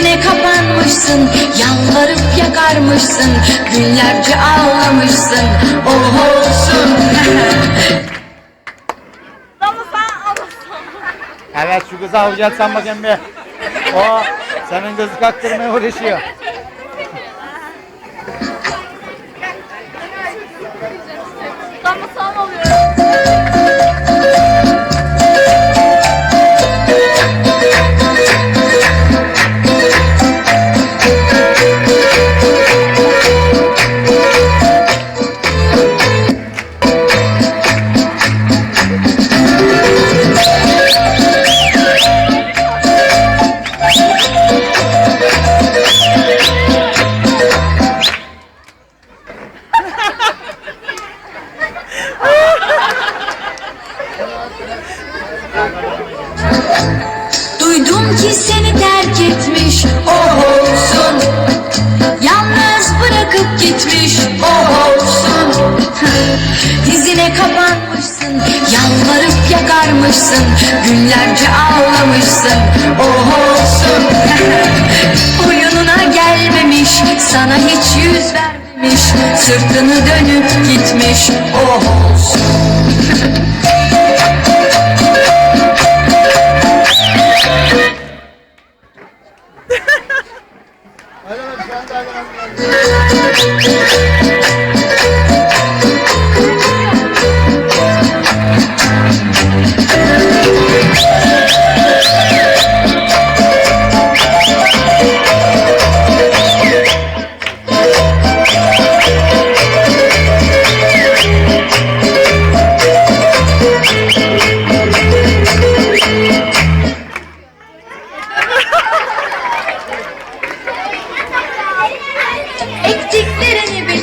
Kendine kapanmışsın Yalvarıp yakarmışsın Günlerce ağlamışsın Oh olsun Evet şu kızı avcı bakayım bir. O senin gözü kaktırmaya uğraşıyor. Duydum ki seni terk etmiş Oh olsun. Yalnız bırakıp gitmiş Oh olsun. Dizine kapanmışsın Yalvarıp yakarmışsın Günlerce ağlamışsın Oh olsun. Oyununa gelmemiş Sana hiç yüz vermemiş Sırtını dönüp gitmiş Oh olsun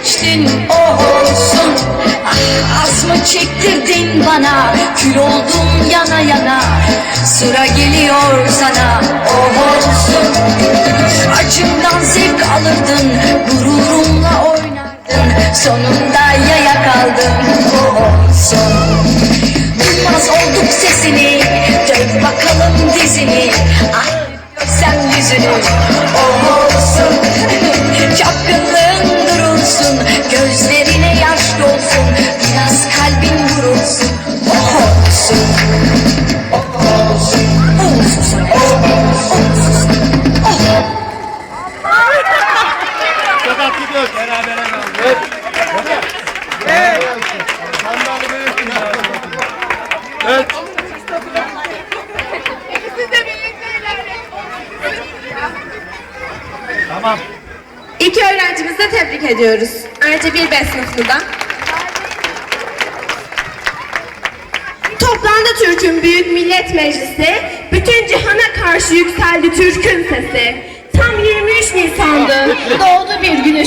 Ektiklerini biçtin oh olsun. Az mı çektirdin bana? Kül oldum yana yana. Sıra geliyor sana oh olsun. Acımdan zevk alırdın Gururumla oynardın. Sonunda yaya kaldın oh olsun. Duymaz olduk sesini Dön bakalım dizini. Ah görsem yüzünü Oh olsun. Çapkınlığın Fakat gidiyoruz beraber kaldık. Evet. Evet. Tamam. İki öğrencimizi de tebrik ediyoruz. Ayrıca bir B sınıfını da. Toplandı Türk'ün Büyük Millet Meclisi, bütün cihana karşı yükseldi Türk'ün sesi. Tam 23 Nisan'dı, doğdu bir güneş